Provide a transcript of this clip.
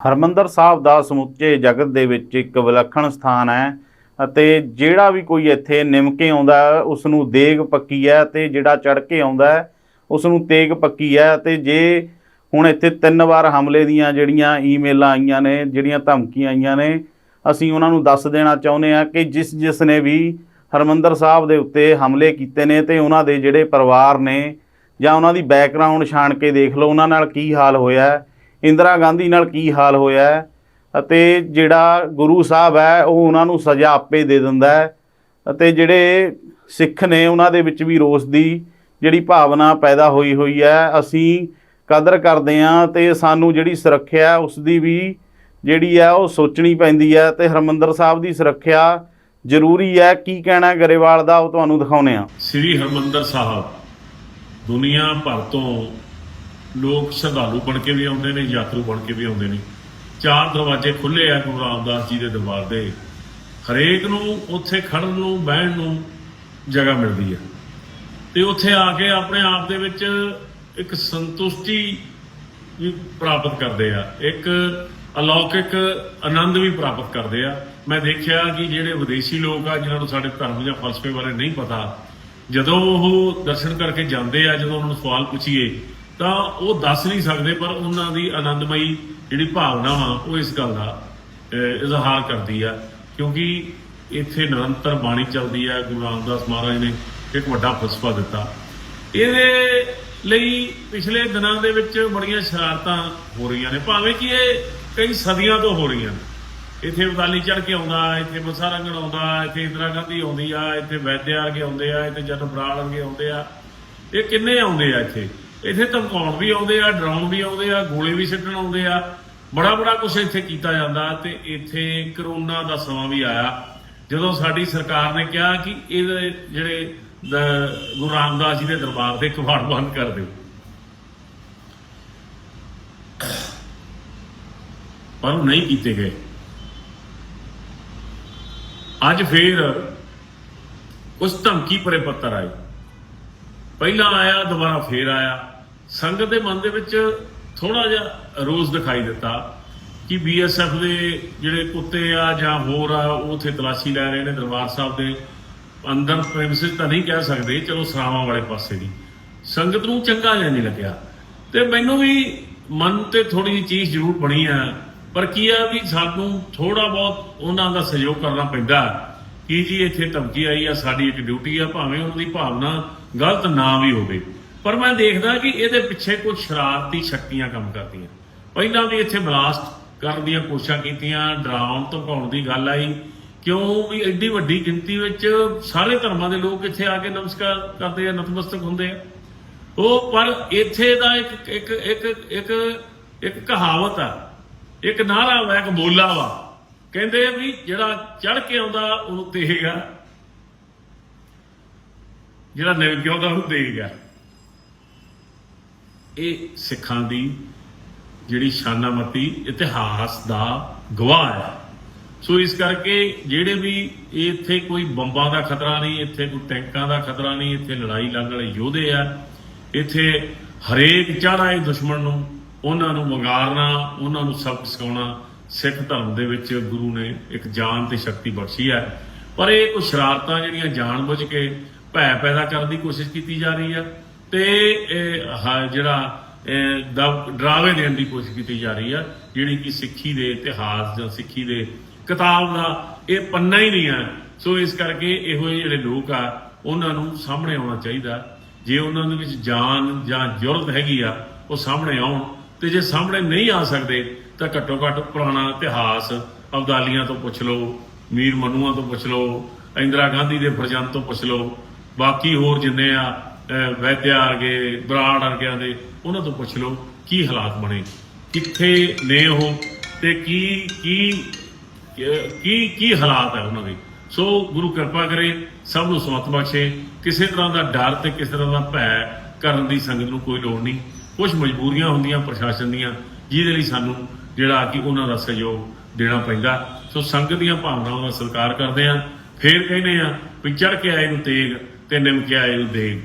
ਹਰਮੰਦਰ ਸਾਹਿਬ ਦਾ ਸਮੁੱਚੇ ਜਗਤ ਦੇ ਵਿੱਚ ਇੱਕ ਵਿਲੱਖਣ ਸਥਾਨ ਹੈ ਅਤੇ ਜਿਹੜਾ ਵੀ ਕੋਈ ਇੱਥੇ ਨਿਮ ਕੇ ਆਉਂਦਾ ਹੈ, ਉਸ ਨੂੰ ਦੇਗ ਪੱਕੀ ਹੈ ਤੇ ਜਿਹੜਾ ਚੜ ਕੇ ਆਉਂਦਾ ਹੈ, ਉਸ ਨੂੰ ਤੇਗ ਪੱਕੀ ਹੈ ਤੇ ਜੇ ਹੁਣ ਇੱਥੇ ਤਿੰਨ ਵਾਰ ਹਮਲੇ ਦੀਆਂ ਜਿਹੜੀਆਂ ਈਮੇਲਾਂ ਆਈਆਂ ਨੇ ਜਿਹੜੀਆਂ ਧਮਕੀਆਂ ਆਈਆਂ ਨੇ ਅਸੀਂ ਉਹਨਾਂ ਨੂੰ ਦੱਸ ਦੇਣਾ ਚਾਹੁੰਦੇ ਹਾਂ ਕਿ ਜਿਸ ਜਿਸ ਨੇ ਵੀ ਹਰਮੰਦਰ ਸਾਹਿਬ ਦੇ ਉੱਤੇ ਹਮਲੇ ਕੀਤੇ ਨੇ ਤੇ ਉਹਨਾਂ ਦੇ ਜਿਹੜੇ ਪਰਿਵਾਰ ਨੇ ਜਾਂ ਉਹਨਾਂ ਦੀ ਬੈਕਗ੍ਰਾਉਂਡ ਛਾਣ ਕੇ ਦੇਖ ਲਓ ਉਹਨਾਂ ਨਾਲ ਕੀ ਹਾਲ ਹੋਇਆ ਹੈ। ਇੰਦਰਾ ਗਾਂਧੀ ਨਾਲ ਕੀ ਹਾਲ ਹੋਇਆ ਹੈ? ਅਤੇ ਜਿਹੜਾ ਗੁਰੂ ਸਾਹਿਬ ਹੈ ਉਹ ਉਹਨਾਂ ਨੂੰ ਸਜ਼ਾ ਆਪੇ ਦੇ ਦਿੰਦਾ ਹੈ। ਅਤੇ ਜਿਹੜੇ ਸਿੱਖ ਨੇ ਉਹਨਾਂ ਦੇ ਵਿੱਚ ਵੀ ਰੋਸ ਦੀ ਜਿਹੜੀ ਭਾਵਨਾ ਪੈਦਾ ਹੋਈ ਹੋਈ ਹੈ। ਅਸੀਂ ਕਦਰ ਕਰਦੇ ਹਾਂ ਤੇ ਸਾਨੂੰ ਜਿਹੜੀ ਸੁਰੱਖਿਆ ਹੈ, ਉਸ ਦੀ ਵੀ ਜਿਹੜੀ ਹੈ ਉਹ ਸੋਚਣੀ ਪੈਂਦੀ ਹੈ। ਤੇ ਹਰਮੰਦਰ ਸਾਹਿਬ ਦੀ ਸੁਰੱਖਿਆ ਜ਼ਰੂਰੀ ਹੈ। ਕੀ ਕਹਿਣਾ ਗਰੇਵਾਲ ਦਾ? ਉਹ ਤੁਹਾਨੂੰ ਦਿਖਾਉਨੇ ਆ ਸ੍ਰੀ ਹਰਮੰਦਰ ਸਾਹਿਬ ਦੁਨੀਆ ਭਰ ਤੋਂ ਲੋਕ ਸ਼ਰਧਾਲੂ ਬਣ ਕੇ ਵੀ ਆਉਂਦੇ ਨੇ, ਯਾਤਰੂ ਬਣ ਕੇ ਵੀ ਆਉਂਦੇ ਨੇ। ਚਾਰ ਦਰਵਾਜ਼ੇ ਖੁੱਲੇ ਆ ਗੁਰੂ ਰਾਮਦਾਸ ਜੀ ਦੇ ਦਰਬਾਰ ਦੇ। ਹਰੇਕ ਨੂੰ ਉੱਥੇ ਖੜਨ ਨੂੰ, ਬਹਿਣ ਨੂੰ ਜਗ੍ਹਾ ਮਿਲਦੀ ਹੈ ਤੇ ਉੱਥੇ ਆ ਕੇ ਆਪਣੇ ਆਪ ਦੇ ਵਿੱਚ ਇੱਕ ਸੰਤੁਸ਼ਟੀ ਵੀ ਪ੍ਰਾਪਤ ਕਰਦੇ ਆ। ਇੱਕ ਅਲੌਕਿਕ ਆਨੰਦ ਵੀ ਪ੍ਰਾਪਤ ਕਰਦੇ ਆ। ਮੈਂ ਦੇਖਿਆ ਕਿ ਜਿਹੜੇ ਵਿਦੇਸ਼ੀ ਲੋਕ ਆ, ਜਿਨ੍ਹਾਂ ਨੂੰ ਸਾਡੇ ਧਰਮ ਜਾਂ ਫਲਸਫੇ ਬਾਰੇ ਨਹੀਂ ਪਤਾ, ਜਦੋਂ ਉਹ ਦਰਸ਼ਨ ਕਰਕੇ ਜਾਂਦੇ ਆ, ਜਦੋਂ ਉਹਨਾਂ ਨੂੰ ਸਵਾਲ ਪੁੱਛੀਏ ਤਾਂ ਉਹ ਦੱਸ ਨਹੀਂ ਸਕਦੇ, ਪਰ ਉਹਨਾਂ ਦੀ ਆਨੰਦਮਈ ਜਿਹੜੀ ਭਾਵਨਾ ਵਾ, ਉਹ ਇਸ ਗੱਲ ਦਾ ਇਜ਼ਹਾਰ ਕਰਦੀ ਆ। ਕਿਉਂਕਿ ਇੱਥੇ ਨਿਰੰਤਰ ਬਾਣੀ ਚੱਲਦੀ ਆ, ਗੁਰੂ ਰਾਮਦਾਸ ਮਹਾਰਾਜ ਨੇ ਇੱਕ ਵੱਡਾ ਫਲਸਫਾ ਦਿੱਤਾ। ਇਹਦੇ ਲਈ ਪਿਛਲੇ ਦਿਨਾਂ ਦੇ ਵਿੱਚ ਬੜੀਆਂ ਸ਼ਰਾਰਤਾਂ ਹੋ ਰਹੀਆਂ ਨੇ। ਭਾਵੇਂ ਕਿ ਇਹ ਕਈ ਸਦੀਆਂ ਤੋਂ ਹੋ ਰਹੀਆਂ ਨੇ। ਇੱਥੇ ਉਦਾਲੀ ਚੜ ਕੇ ਆਉਂਦਾ, ਇੱਥੇ ਮਸਾ ਆਉਂਦਾ, ਇੱਥੇ ਇੰਦਰਾ ਗਾਂਧੀ ਆਉਂਦੀ ਆ, ਇੱਥੇ ਵੈਦਿਆ ਵਰਗੇ ਆਉਂਦੇ ਆ, ਇੱਥੇ ਜਨ ਬਰਾੜ ਵਰਗੇ ਆਉਂਦੇ ਆ। ਇਹ ਕਿੰਨੇ ਆਉਂਦੇ ਆ ਇੱਥੇ? ਇੱਥੇ ਧਮਕਾਉਣ ਵੀ ਆਉਂਦੇ ਆ, ਡਰਾਉਣ ਵੀ ਆਉਂਦੇ ਆ, ਗੋਲੇ ਵੀ ਸਿੱਟਣ ਆਉਂਦੇ ਆ। ਬੜਾ ਬੜਾ ਕੁਝ ਇੱਥੇ ਕੀਤਾ ਜਾਂਦਾ ਤੇ ਇੱਥੇ ਕਰੋਨਾ ਦਾ ਸਮਾਂ ਵੀ ਆਇਆ। ਜਦੋਂ ਸਾਡੀ ਸਰਕਾਰ ਨੇ ਕਿਹਾ ਕਿ ਇਹਦੇ ਜਿਹੜੇ ਗੁਰੂ ਰਾਮਦਾਸ ਜੀ ਦੇ ਦਰਬਾਰ ਦੇ ਕਵਾੜ ਬੰਦ ਕਰ ਦਿਓ। ਪਰ ਉਹ ਨਹੀਂ ਕੀਤੇ ਗਏ। ਅੱਜ ਫੇਰ ਉਸ ਧਮਕੀ ਪਰੇ ਪੱਤਰ ਆਏ। ਪਹਿਲਾਂ ਆਇਆ, ਦੁਬਾਰਾ ਫੇਰ ਆਇਆ। ਸੰਗਤ ਦੇ ਮਨ ਦੇ ਵਿੱਚ ਥੋੜਾ ਜਿਹਾ ਰੋਜ਼ ਦਿਖਾਈ ਦਿੱਤਾ ਕਿ ਬੀਐਸਐਫ ਦੇ ਜਿਹੜੇ ਕੁੱਤੇ ਆ ਜਾਂ ਹੋਰ ਆ, ਉਹ ਤਲਾਸ਼ੀ ਲੈ ਰਹੇ ਨੇ ਦਰਬਾਰ ਸਾਹਿਬ ਦੇ। ਅੰਦਰ ਪ੍ਰੈਮਿਸਿਸ ਤਾਂ ਨਹੀਂ ਕਹਿ ਸਕਦੇ, ਚਲੋ ਸਰਾਵਾਂ ਵਾਲੇ ਪਾਸੇ ਦੀ। ਸੰਗਤ ਨੂੰ ਚੰਗਾ ਜਿਹਾ ਨਹੀਂ ਲੱਗਿਆ। ਤੇ ਮੈਨੂੰ ਵੀ ਮਨ ਤੇ ਥੋੜੀ ਜਿਹੀ ਚੀਜ਼ ਜ਼ਰੂਰ ਬਣੀ ਆ, ਪਰ ਕੀ ਆ ਵੀ ਸਾਨੂੰ ਥੋੜਾ ਬਹੁਤ ਉਹਨਾਂ ਦਾ ਸਹਿਯੋਗ ਕਰਨਾ ਪੈਂਦਾ। ਕੀ ਜੀ ਇੱਥੇ ਧਮਕੀ ਆਈ ਆ? ਸਾਡੀ ਇੱਕ ਡਿਊਟੀ ਆ, ਭਾਵੇਂ ਉਹਨਾਂ ਦੀ ਭਾਵਨਾ ਗਲਤ ਨਾ ਵੀ ਹੋਵੇ। ਪਰ ਮੈਂ ਦੇਖਦਾ ਕਿ ਇਹਦੇ ਪਿੱਛੇ ਕੁਝ ਸ਼ਰਾਰਤੀ ਸ਼ਕਤੀਆਂ ਕੰਮ ਕਰਦੀਆਂ। ਪਹਿਲਾਂ ਵੀ ਇੱਥੇ ਬਲਾਸਟ ਕਰਨ ਦੀਆਂ ਕੋਸ਼ਿਸ਼ਾਂ ਕੀਤੀਆਂ, ਡਰਾਉਣ, ਧਮਕਾਉਣ ਦੀ ਗੱਲ ਆਈ। ਕਿਉਂ? ਵੀ ਐਡੀ ਵੱਡੀ ਗਿਣਤੀ ਵਿੱਚ ਸਾਰੇ ਧਰਮਾਂ ਦੇ ਲੋਕ ਇੱਥੇ ਆ ਕੇ ਨਮਸਕਾਰ ਕਰਦੇ ਆ, ਨਤਮਸਤਕ ਹੁੰਦੇ ਆ। ਉਹ, ਪਰ ਇੱਥੇ ਦਾ ਇੱਕ ਇੱਕ ਇੱਕ ਇੱਕ ਇੱਕ ਕਹਾਵਤ ਆ। ਇੱਕ ਨਾਰਾ ਵਾ, ਇੱਕ ਬੋਲਾ ਵਾ। ਕਹਿੰਦੇ ਵੀ ਜਿਹੜਾ ਚੜ ਕੇ ਆਉਂਦਾ, ਉਹਨੂੰ ਤੇਗਾ ਜਿਹੜਾ ਨਿਵ ਕੇ ਆਉਂਦਾ, ਉਹਨੂੰ ਤੇਗਾ ਇਹ ਸਿੱਖਾਂ ਦੀ ਜਿਹੜੀ ਸ਼ਾਨਾਮਤੀ ਇਤਿਹਾਸ ਦਾ ਗਵਾਹ ਹੈ। ਸੋ ਇਸ ਕਰਕੇ ਜਿਹੜੇ ਵੀ ਇੱਥੇ ਕੋਈ ਬੰਬਾਂ ਦਾ ਖਤਰਾ ਨਹੀਂ, ਇੱਥੇ ਕੋਈ ਟੈਂਕਾਂ ਦਾ ਖਤਰਾ ਨਹੀਂ, ਇੱਥੇ ਲੜਾਈ ਲੜਨ ਵਾਲੇ ਯੋਧੇ ਆ, ਇੱਥੇ ਹਰੇਕ ਚੜ੍ਹਾਏ ਦੁਸ਼ਮਣ ਨੂੰ, ਉਹਨਾਂ ਨੂੰ ਵੰਗਾਰਨਾ, ਉਹਨਾਂ ਨੂੰ ਸਬਕ ਸਿਖਾਉਣਾ ਸਿੱਖ ਧਰਮ ਦੇ ਵਿੱਚ ਗੁਰੂ ਨੇ ਇੱਕ ਜਾਨ ਤੇ ਸ਼ਕਤੀ ਬਖਸ਼ੀ ਹੈ। ਪਰ ਇਹ ਕੁਝ ਸ਼ਰਾਰਤਾਂ ਜਿਹੜੀਆਂ ਜਾਣਬੁੱਝ ਕੇ ਭੈ ਪੈਦਾ ਕਰਨ ਦੀ ਕੋਸ਼ਿਸ਼ ਕੀਤੀ ਜਾ ਰਹੀ ਹੈ ਤੇ ਇਹ ਜਿਹੜਾ ਡਰਾਵੇ ਦੇਣ ਦੀ ਕੋਸ਼ਿਸ਼ ਕੀਤੀ ਜਾ ਰਹੀ ਆ ਜਿਹੜੀ ਕਿ ਸਿੱਖੀ ਦੇ ਇਤਿਹਾਸ ਜਾਂ ਸਿੱਖੀ ਦੇ ਕਿਤਾਬ ਦਾ ਇਹ ਪੰਨਾ ਹੀ ਨਹੀਂ ਆ ਸੋ ਇਸ ਕਰਕੇ ਇਹੋ ਜਿਹੇ ਜਿਹੜੇ ਲੋਕ ਆ, ਉਹਨਾਂ ਨੂੰ ਸਾਹਮਣੇ ਆਉਣਾ ਚਾਹੀਦਾ। ਜੇ ਉਹਨਾਂ ਦੇ ਵਿੱਚ ਜਾਨ ਜਾਂ ਜੁਰਤ ਹੈਗੀ ਆ, ਉਹ ਸਾਹਮਣੇ ਆਉਣ ਤੇ ਜੇ ਸਾਹਮਣੇ ਨਹੀਂ ਆ ਸਕਦੇ ਤਾਂ ਘੱਟੋ ਘੱਟ ਪੁਰਾਣਾ ਇਤਿਹਾਸ ਅਬਦਾਲੀਆਂ ਤੋਂ ਪੁੱਛ ਲਓ, ਮੀਰ ਮਨੂਆਂ ਤੋਂ ਪੁੱਛ ਲਓ, ਇੰਦਰਾ ਗਾਂਧੀ ਦੇ ਪ੍ਰਜੰਤ ਤੋਂ ਪੁੱਛ ਲਓ, ਬਾਕੀ ਹੋਰ ਜਿੰਨੇ ਆ ਵੈਦਿਆ ਵਰਗੇ, ਬਰਾੜ ਵਰਗਿਆਂ ਦੇ, ਉਹਨਾਂ ਤੋਂ ਪੁੱਛ ਲਓ, ਕੀ ਹਾਲਾਤ ਬਣੇ, ਕਿੱਥੇ ਨੇ ਉਹ ਤੇ ਕੀ ਕੀ ਕੀ ਕੀ ਹਾਲਾਤ ਹੈ ਉਹਨਾਂ ਦੇ। ਸੋ ਗੁਰੂ ਕਿਰਪਾ ਕਰੇ, ਸਭ ਨੂੰ ਸਮਤ ਬਖਸ਼ੇ, ਕਿਸੇ ਤਰ੍ਹਾਂ ਦਾ ਡਰ ਤੇ ਕਿਸੇ ਤਰ੍ਹਾਂ ਦਾ ਭੈ ਕਰਨ ਦੀ ਸੰਗਤ ਨੂੰ ਕੋਈ ਲੋੜ ਨਹੀਂ। ਕੁਝ ਮਜਬੂਰੀਆਂ ਹੁੰਦੀਆਂ ਪ੍ਰਸ਼ਾਸਨ ਦੀਆਂ, ਜਿਹਦੇ ਲਈ ਸਾਨੂੰ ਜਿਹੜਾ ਕਿ ਉਹਨਾਂ ਦਾ ਸਹਿਯੋਗ ਦੇਣਾ ਪੈਂਦਾ। ਸੋ ਸੰਗਤ ਦੀਆਂ ਭਾਵਨਾਵਾਂ ਦਾ ਸਤਿਕਾਰ ਕਰਦੇ ਆ ਫਿਰ ਕਹਿੰਦੇ ਆ ਵੀ ਚੜ ਕੇ ਆਏ ਨੂੰ ਤੇਗ ਤੇ ਨਿਮ ਕੇ ਆਏ ਨੂੰ ਦੇਗ।